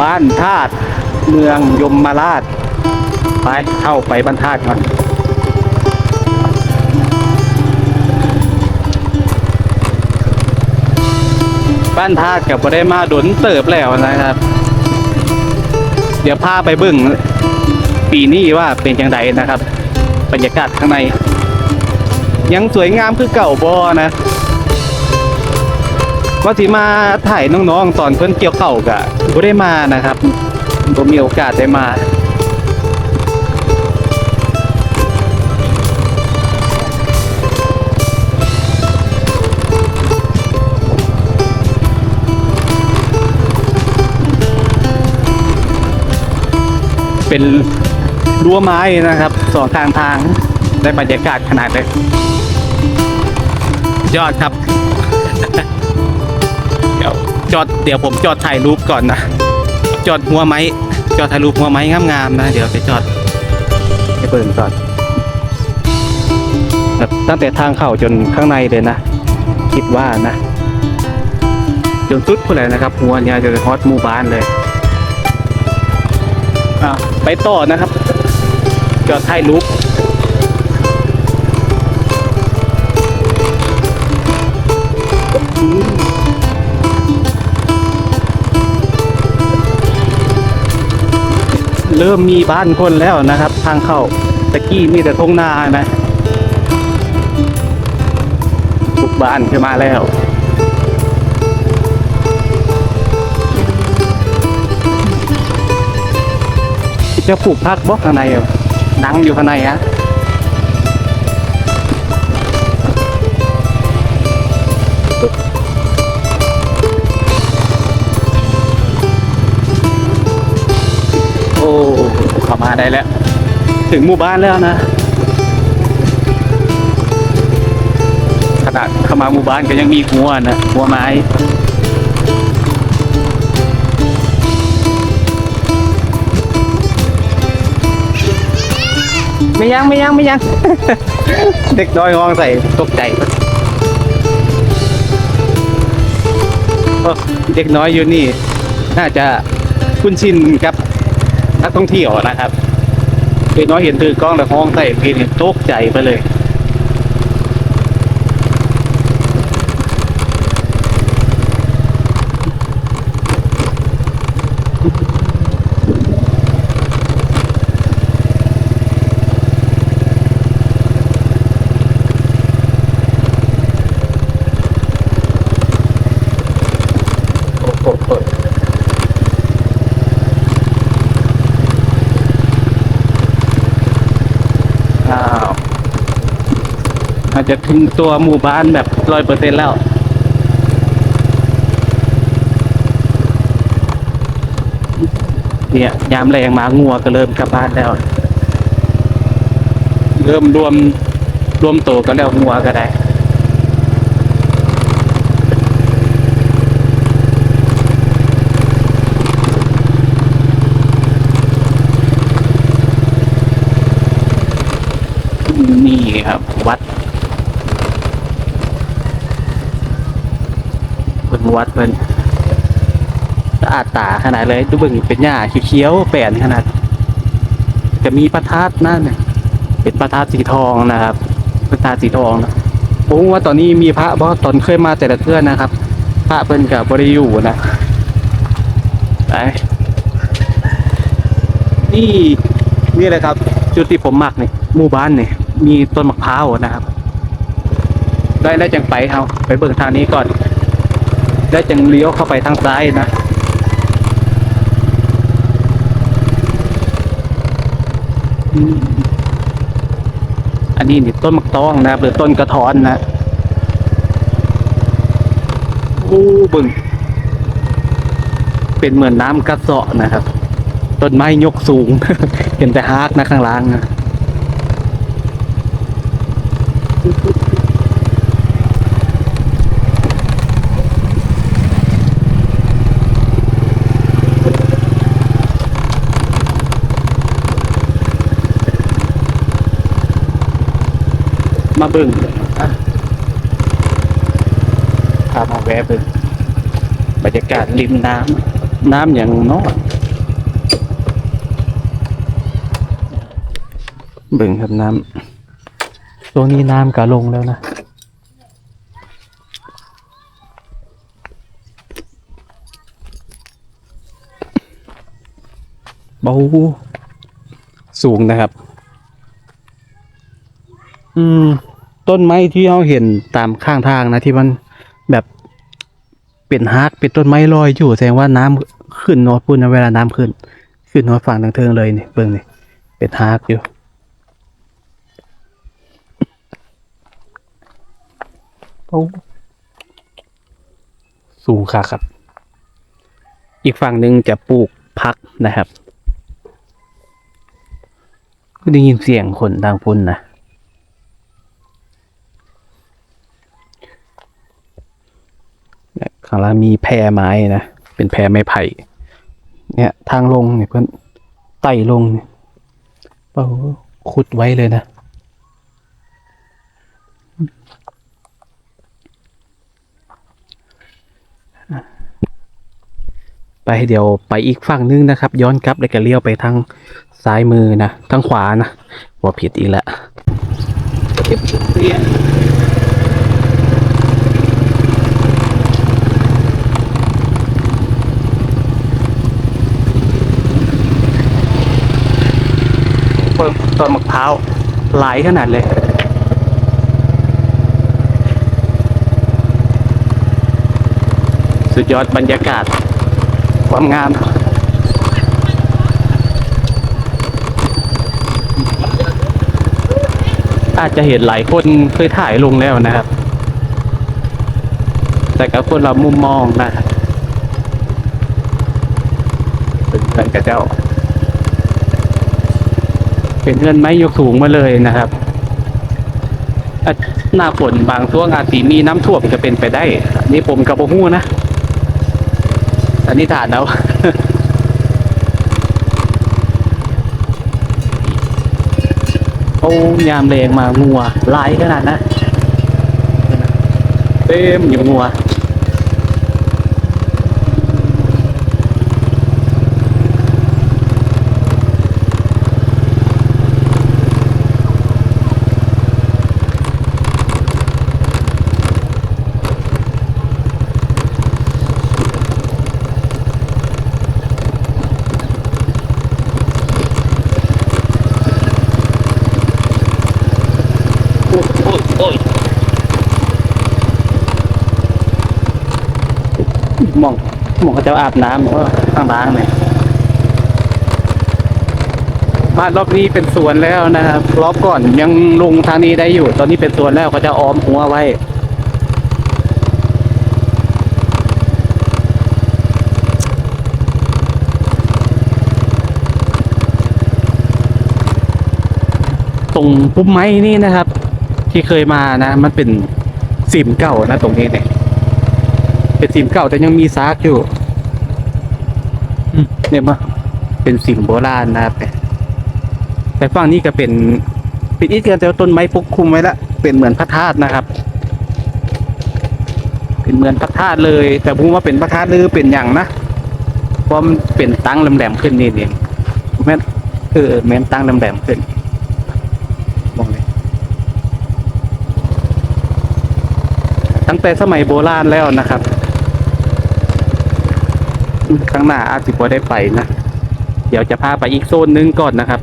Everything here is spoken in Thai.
บ้านธาตุเมืองยมมาราช ไปเข้าไปบ้านธาตุก่อนบ้านธาตุกับบ่ได้มาดนเติบแล้วนะครับ เดี๋ยวพาไปเบึ้งปีนี้ว่าเป็นจังไดนะครับ บรรยากาศข้างใน ยังสวยงามคือเก่าบ่นะ ว่าสิมาถ่ายน้องๆ ตอนเพิ่นเกี่ยวเข่ากะบ่ได้มานะครับบ่มีโอกาสได้มาเป็นรั้วไม้นะครับสองทางทางได้บรรยากาศขนาดเลย ยอดครับ จอดเดี๋ยวผมจอดถ่ายรูปก่อนนะ จอดหัวไม้ จอดถ่ายรูปหัวไม้งามๆนะ เดี๋ยวไปจอดไปเปิดก่อนแบบตั้งแต่ทางเข้าจนข้างในเลยนะ คิดว่านะ จนสุดพูดเลยนะครับ หัวเนี่ยจะฮอตมู่บ้านเลยอะไปต่อนะครับ จอดถ่ายรูป เริ่มมีบ้านคนแล้วนะครับ ทางเข้าตะกี้มีแต่ทงนานะบุกบ้านขึ้นมาแล้วจะปลูกพักบล็อกข้างในอะหนังอยู่ข้างในฮะ ได้แล้ว ถึงหมู่บ้านแล้วนะ ขนาดเข้ามาหมู่บ้านก็ยังมีหัวนะหัวไม้ไม่ยังไม่ยังไม่ยัง เด็กน้อยห้องใส่ตกใจเด็กน้อยอยู่นี่ น่าจะคุ้นชินกับนักท่องเที่ยวนะครับ เด็กน้อยเห็นถือกล้องแล้วห้องใส่พีนี่ตกใจไปเลย อ้าว อาจจะถึงตัวหมู่บ้านแบบร้อยเปอร์เซ็นแล้ว เนี่ย ยามแรงมางัวก็เริ่มกลับบ้านแล้ว เริ่มรวมรวมโตวกันแล้วงัวก็ได้ นี่ครับ วัดเป็นวัดเป็นสะอาดตาขนาดเลยดูเบิ่งเป็นหญ้าเขียวๆแปลนขนาด จะมีพระธาตุนั่นเป็นพระธาตุสีทองนะครับพระธาตุสีทองนะผมว่าตอนนี้มีพระบ่ตอนเคยมาแต่ละเทื่อนะครับ พระเป็นกับบริยูนะไปนี่นี่เลยครับ จุดที่ผมมักนี่หมู่บ้านนี่ มีต้นมะพร้าวนะครับ ได้แล้จังไปเอาไปเบิ่งทางนี้ก่อนแล้จังเลี้ยวเข้าไปทางซ้ายนะอันนี้นี่ต้นมะตองนะครับหรือต้นกระท้อนนะโอ้เบิ่งเป็นเหมือนน้ำกระเสาะนะครับ ต้นไม้ยกสูง เห็นแต่ฮากนะข้างล่างนะ มาบึงพามาแวะบึ้งบรรยากาศริมน้ำ น้ำอย่างน้อยบึงครับน้ำ ตรงนี้น้ำก็ลงแล้วนะ เบาสูงนะครับ อืม ต้นไม้ที่เราเห็นตามข้างทางนะที่มันแบบเป็นฮากเป็นต้นไม้ลอยอยู่แสดงว่าน้ำขึ้นเนอพูดนะเวลาน้ำขึ้น ขึ้นเนอฝั่งทางเทิงเลยนี่เบิ่งนี่เป็นฮากอยู่ โอ้สูงค่ะครับ อีกฝั่งหนึ่งจะปลูกพักนะครับก็ได้ยินเสียงคนทางพุ่นนะข้างล่างมีแพรไม้นะ เป็นแพรไม้ไผ่ เนี่ย ทางลงเนี่ยเพื่อนไต่ลงเนี่ยเปาขุดไว้เลยนะ ไปเดี๋ยวไปอีกฝั่งนึงนะครับ ย้อนกลับแล้วก็เลี้ยวไปทางซ้ายมือนะทางขวานะว่าผิดอีกแล้วเปิดต้นมะพร้าวหลายขนาดเลยสุดยอดบรรยากาศ ความงามอาจจะเห็นหลายคนเคยถ่ายลงแล้วนะครับ แต่กับคนละมุมมองนะครับเป็นกันกับเจ้า เป็นเงินไม้ยกสูงมาเลยนะครับอะหน้าฝนบางช่วงอาจสีมีน้ำท่วมจะเป็นไปได้ นี่ผมกับโบฮู้นะ อันนี้ฐานเอาโอ้ยามแรงมางัวลายขนาดนะเต็มอยู่งัว มองมองเขาจะอาบน้ำเพราะข้างล่างเนี่ยบ้านรอบนี้เป็นสวนแล้วนะครับรอบก่อนยังลงทางนี้ได้อยู่ ตอนนี้เป็นสวนแล้วเขาจะอ้อมหัวไว้ตรงพุ่มไม้นี่นะครับ ที่เคยมานะ มันเป็นสิมเก่านะตรงนี้เนี่ย เป็นสิมเก่าแต่ยังมีซากอยู่อืมเนี่ยมาเป็นสิมโบราณนะครับเนี่ยแต่ฝั่งนี้ก็เป็นเป็นอีกเกินแต่ว่าต้นไม้ปกคลุมไว้ละเป็นเหมือนพระธาตุนะครับ เป็นเหมือนพระธาตุเลย แต่ผมว่าเป็นพระธาตุหรือเป็นอย่างนะเพราะมันเป็นตั้งแหลมๆขึ้นนี่เองแม่นเออแม่นตั้งแหลมๆขึ้นมองเลยตั้งแต่สมัยโบราณแล้วนะครับ ข้างหน้าอาจจะพอได้ไปนะ เดี๋ยวจะพาไปอีกโซนหนึงก่อนนะครับ